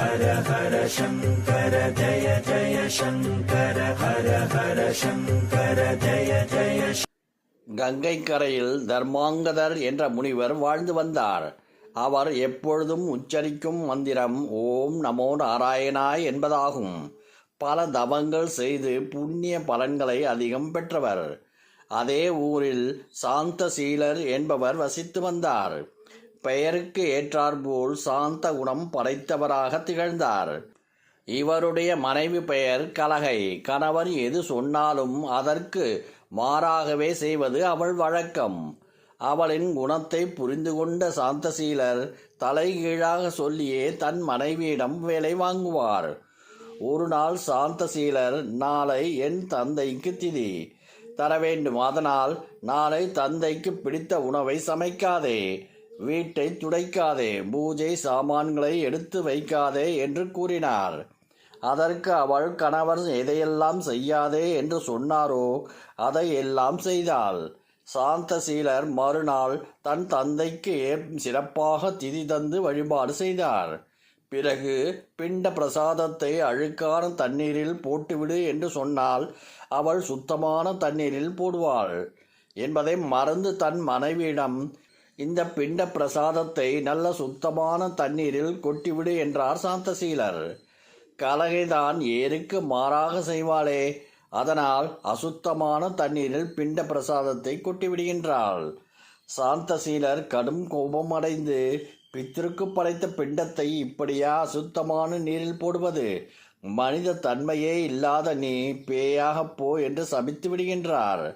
ஹர ஹர சங்கர ஜய ஜய சங்கர ஹர ஹர சங்கர ஜய ஜய கங்கை கரையில் தர்மாங்கதர் என்ற முனிவர் வாழ்ந்து வந்தார். அவர் எப்பொழுதும் உச்சரிக்கும் மந்திரம் ஓம் நமோ நாராயணாய் என்பதாகும். பல தவங்கள் செய்து புண்ணிய பலன்களை அதிகம் பெற்றவர். அதே ஊரில் சாந்தசீலர் என்பவர் வசித்து வந்தார். பெயருக்கு ஏற்றாற்போல் சாந்த குணம் படைத்தவராக திகழ்ந்தார். இவருடைய மனைவி பெயர் கலகை. கணவர் எது சொன்னாலும் அதற்கு மாறாகவே செய்வது அவள் வழக்கம். அவளின் குணத்தை புரிந்து கொண்ட சாந்தசீலர் தலைகீழாக சொல்லியே தன் மனைவியிடம் வேலை வாங்குவார். ஒரு நாள் சாந்தசீலர் நாளை என் தந்தைக்கு திதி. தர வேண்டும் அதனால் நாளை தந்தைக்கு பிடித்த உணவை சமைக்காதே. வீட்டை துடைக்காதே பூஜை சாமான்களை எடுத்து வைக்காதே என்று கூறினார். அதற்கு அவள் கணவர் எதையெல்லாம் செய்யாதே என்று சொன்னாரோ அதை எல்லாம் செய்தாள். சாந்தசீலர் மறுநாள் தன் தந்தைக்கு சிறப்பாக திதி தந்து வழிபாடு செய்தார். பிறகு பிண்ட பிரசாதத்தை அழுக்கான தண்ணீரில் போட்டுவிடு என்று சொன்னால் அவள் சுத்தமான தண்ணீரில் போடுவாள். என்பதை மறந்து தன் மனைவியிடம் இந்த பிண்ட பிரசாதத்தை நல்ல சுத்தமான தண்ணீரில் கொட்டிவிடு என்றார் சாந்தசீலர். கலகைதான் ஏருக்கு மாறாக செய்வாளே அதனால் அசுத்தமான தண்ணீரில் பிண்ட பிரசாதத்தை கொட்டிவிடுகின்றாள். சாந்தசீலர் கடும் கோபம் அடைந்து பித்திருக்கு படைத்த பிண்டத்தை இப்படியா அசுத்தமான நீரில் போடுவது? மனித தன்மையே இல்லாத நீ பேயாகப் போ என்று சபித்து விடுகின்றார்.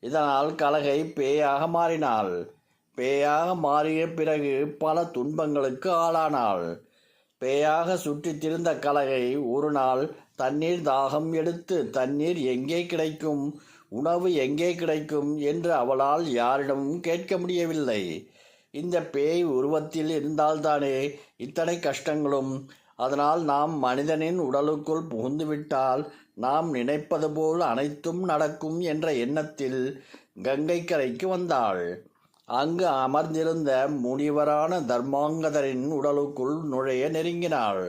இதனால் கலகை பேயாக மாறினாள். பேயாக மாறிய பிறகு பல துன்பங்களுக்கு ஆளானாள். பேயாக சுற்றித் திரிந்த கலகை ஒரு நாள் தண்ணீர் தாகம் எடுத்து தண்ணீர் எங்கே கிடைக்கும்? உணவு எங்கே கிடைக்கும்? என்று அவளால் யாரிடமும் கேட்க முடியவில்லை. இந்த பேய் உருவத்தில் இருந்தால்தானே இத்தனை கஷ்டங்களும்? அதனால் நாம் மனிதனின் உடலுக்குள் புகுந்துவிட்டால் நாம் நினைப்பது போல் அனைத்தும் நடக்கும் என்ற எண்ணத்தில் கங்கை கரைக்கு வந்தாள். அங்கு அமர்ந்திருந்த முனிவரான தர்மாங்கதரின் உடலுக்குள் நுழைய நெருங்கினாள்.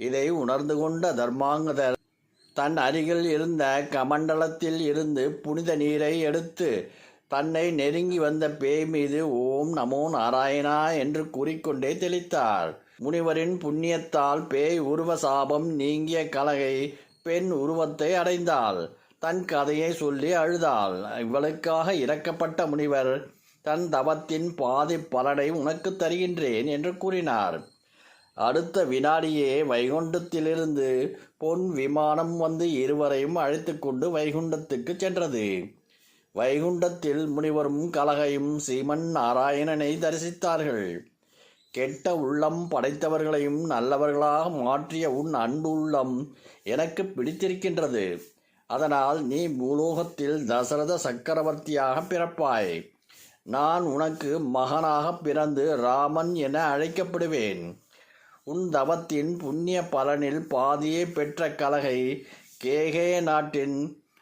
இதை உணர்ந்து கொண்ட தர்மாங்கதர் தன் அருகில் இருந்த கமண்டலத்தில் இருந்து புனித நீரை எடுத்து தன்னை நெருங்கி வந்த பேய் மீது ஓம் நமோ நாராயணா என்று கூறிக்கொண்டே தெளித்தார் முனிவரின் புண்ணியத்தால் பேய் உருவ சாபம் நீங்கிய கலகை பெண் உருவத்தை அடைந்தாள். தன் கதையை சொல்லி அழுதாள். இவளுக்காக இறக்கப்பட்ட முனிவர் தன் தவத்தின் பாதி பலனை உனக்கு தருகின்றேன் என்று கூறினார். அடுத்த வினாடியே வைகுண்டத்திலிருந்து பொன் விமானம் வந்து இருவரையும் அழைத்து கொண்டு வைகுண்டத்துக்கு சென்றது. வைகுண்டத்தில் முனிவரும் கலகையும் சீமன் நாராயணனை தரிசித்தார்கள். கெட்ட உள்ளம் படைத்தவர்களையும் நல்லவர்களாக மாற்றிய உன் அன்பு உள்ளம் எனக்கு பிடித்திருக்கின்றது. அதனால் நீ பூலோகத்தில் தசரத சக்கரவர்த்தியாக பிறப்பாய். நான் உனக்கு மகனாக பிறந்து ராமன் என அழைக்கப்படுவேன். உன் தவத்தின் புண்ணிய பலனில் பாதியை பெற்ற கலகை கேகே நாட்டின்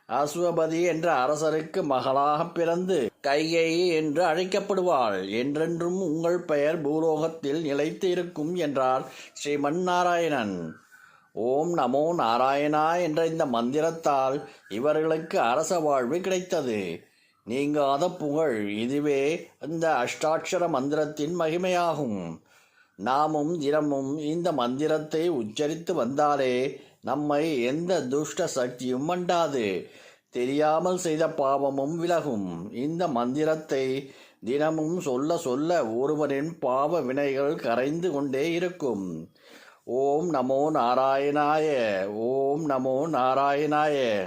அஸ்வபதி என்ற அரசருக்கு மகளாக பிறந்து கைகேயி என்று அழைக்கப்படுவாள். என்றென்றும் உங்கள் பெயர் பூலோகத்தில் நிலைத்து இருக்கும் என்றார் ஸ்ரீமன் நாராயணன் ஓம் நமோ நாராயணா என்ற இந்த மந்திரத்தால் இவர்களுக்கு அரச வாழ்வு கிடைத்தது. நீங்காத புகழ் இதுவே இந்த அஷ்டாட்சர மந்திரத்தின் மகிமையாகும். நாமும் தினமும் இந்த மந்திரத்தை உச்சரித்து வந்தாலே நம்மை எந்த துஷ்ட சக்தியும் மண்டாது. தெரியாமல் செய்த பாவமும் விலகும். இந்த மந்திரத்தை தினமும் சொல்ல சொல்ல ஒருவரின் பாவ வினைகள் கரைந்து கொண்டே இருக்கும். ஓம் நமோ நாராயணாய ஓம் நமோ நாராயணாய.